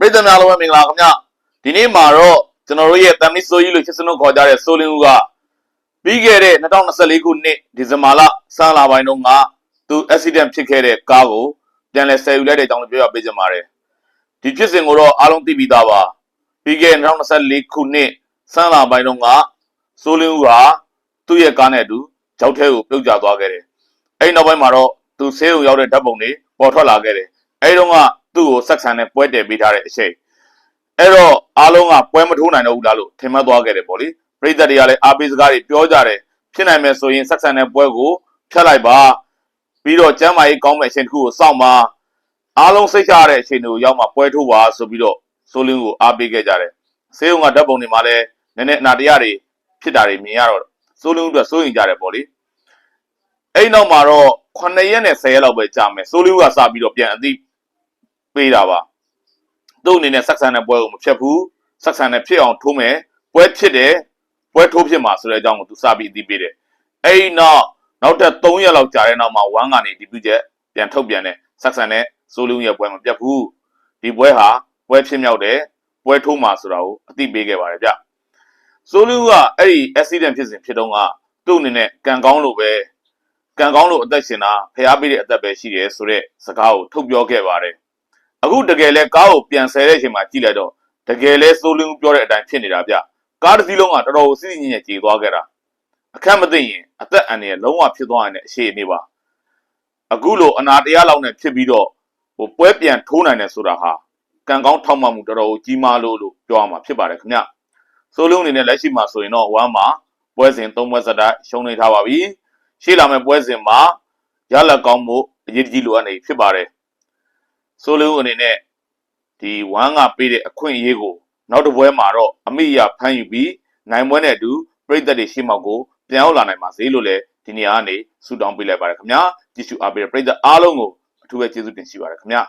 ပရိသတ်များလုံးပဲမင်္ဂလာခင်ဗျဒီနေ့မှာတော့ကျွန်တော်တို့ရဲ့တမ်မီဆိုကြီးလို့ချစ်စနုခေါ်ကြတဲ့ဆိုလင်းဦးကပြီးခဲ့တဲ့2024ခုနှစ်ဒီဇင်ဘာလစမ်းလာပိုင်းတုန်းကသူ accident ဖြစ်ခဲ့တဲ့ကားကိုပြန်လည်ဆယ်ယူလိုက်တဲ့အကြောင်းကိုပြောပြပေးချင်ပါတယ်ဒီဖြစ်စဉ်ကိုတော့အားလုံးသိပြီးသားပါပြီးခဲ့တဲ့2024ခုနှစ်စမ်းလာပိုင်းတုန်းကဆိုလင်းဦးကသူ့ရဲ့ကားနဲ့အတူကြောက်ထဲကိုပြုတ်ကျသွားခဲ့တယ်အဲ့ဒီနောက်ပိုင်းမှာတော့သူဆေးရုံရောက်တဲ့ဓာတ်ပုံတွေပေါ်ထွက်လာခဲ့တယ်အဲ့ဒီတုန်းက သူ့ကိုဆက်ဆံနဲ့ပွဲတည်ပေးထားတဲ့အချိန်အဲ့တော့အားလုံးကပွဲမထိုးနိုင်တော့ဘူးလားလို့ထင်မှတ်သွားခဲ့တယ်ပေါ့လေပရိသတ်တွေကလည်းအားပေးစကားတွေပြောကြတယ်ဖြစ်နိုင်မယ်ဆိုရင်ဆက်ဆံတဲ့ပွဲကိုဖျက်လိုက်ပါပြီးတော့ကျမ်းမာရေးကောင်းမဲ့အချိန်တစ်ခုကိုစောင့်ပါအားလုံးစိတ်ချရတဲ့အချိန်တွေကိုရောက်မှပွဲထိုးပါဆိုပြီးတော့ဆိုလင်းကိုအားပေးခဲ့ကြတယ်ဆေးရုံကဓာတ်ပုံတွေမှာလည်းနည်းနည်းအနာတရားတွေဖြစ်တာတွေမြင်ရတော့ဆိုလင်းတို့စိုးရင်ကြတယ်ပေါ့လေအဲ့နောက်မှာတော့9ရက်နဲ့10ရက်လောက်ပဲကြာမယ်ဆိုလင်းကစပြီးတော့ပြန်အသိ ပေးတာပါသူ့အနေနဲ့ဆက်ဆံတဲ့ပွဲကိုမဖြတ်ဘူးဆက်ဆံတဲ့ဖြစ်အောင်ထိုးမယ်ပွဲဖြစ်တယ်ပွဲထိုးဖြစ်မှာဆိုတဲ့အကြောင်းကိုသူစပြီးအသိပေးတယ်အဲ့ဒီနောက်နောက်ထပ်3ရက်လောက်ကြာတဲ့နောက်မှာဝမ်းကနေဒီပြုချက်ပြန်ထုတ်ပြန်တယ်ဆက်ဆံတဲ့စိုးလုံးရဲ့ပွဲမပြတ်ဘူးဒီပွဲဟာပွဲဖြစ်မြောက်တယ်ပွဲထိုးမှာဆိုတာကိုအသိပေးခဲ့ပါတယ်ဗျစိုးလုံးကအဲ့ဒီ accident ဖြစ်စဉ်ဖြစ်တော့ကသူ့အနေနဲ့ကံကောင်းလို့ပဲကံကောင်းလို့အသက်ရှင်တာဖျားပေးတဲ့အသက်ပဲရှိတယ်ဆိုတဲ့စကားကိုထုတ်ပြောခဲ့ပါတယ် အခုတကယ်လဲကားကိုပြန်ဆယ်တဲ့အချိန်မှာကြည့်လိုက်တော့တကယ်လဲစိုးလင်းပြောတဲ့အတိုင်းဖြစ်နေတာဗျကားတစ်စီးလုံးကတော်တော်စီးစီးညင်ညင်ကြေသွားခဲ့တာအခက်မသိရင်အသက်အန္တရာယ်လုံးဝဖြစ်သွားရင်လည်းအခြေအနေပါအခုလိုအနာတရားလောက်နဲ့ဖြစ်ပြီးတော့ဟိုပွဲပြန်ထိုးနိုင်တယ်ဆိုတာဟာကံကောင်းထောက်မှမှုတော်တော်ကြီးမားလို့လို့ပြောရမှာဖြစ်ပါတယ်ခင်ဗျစိုးလုံးအနေနဲ့လက်ရှိမှာဆိုရင်တော့ဝမ်းမှာပွဲစဉ်၃ပွဲစတိုက်ရှုံးနေထားပါပြီရှေ့လာမယ့်ပွဲစဉ်မှာရလက်ကောင်းမှုအရေးကြီးလိုအပ်နေဖြစ်ပါတယ် ဆိုလိုအနေနဲ့ဒီဝမ်းကပေးတဲ့အခွင့်အရေးကိုနောက်တစ်ပွဲမှာတော့အမိရဖမ်းယူပြီးနိုင်ပွဲနဲ့အတူပြည်သက်တွေရှေ့မှောက်ကိုပြန်ရောက်လာနိုင်ပါစေလို့လည်းဒီနေရာကနေဆုတောင်းပေးလိုက်ပါတယ်ခင်ဗျာကြည့်ရှုအားပေးတဲ့ပြည်သက်အားလုံးကိုအထူးပဲကျေးဇူးတင်ရှိပါတယ်ခင်ဗျာ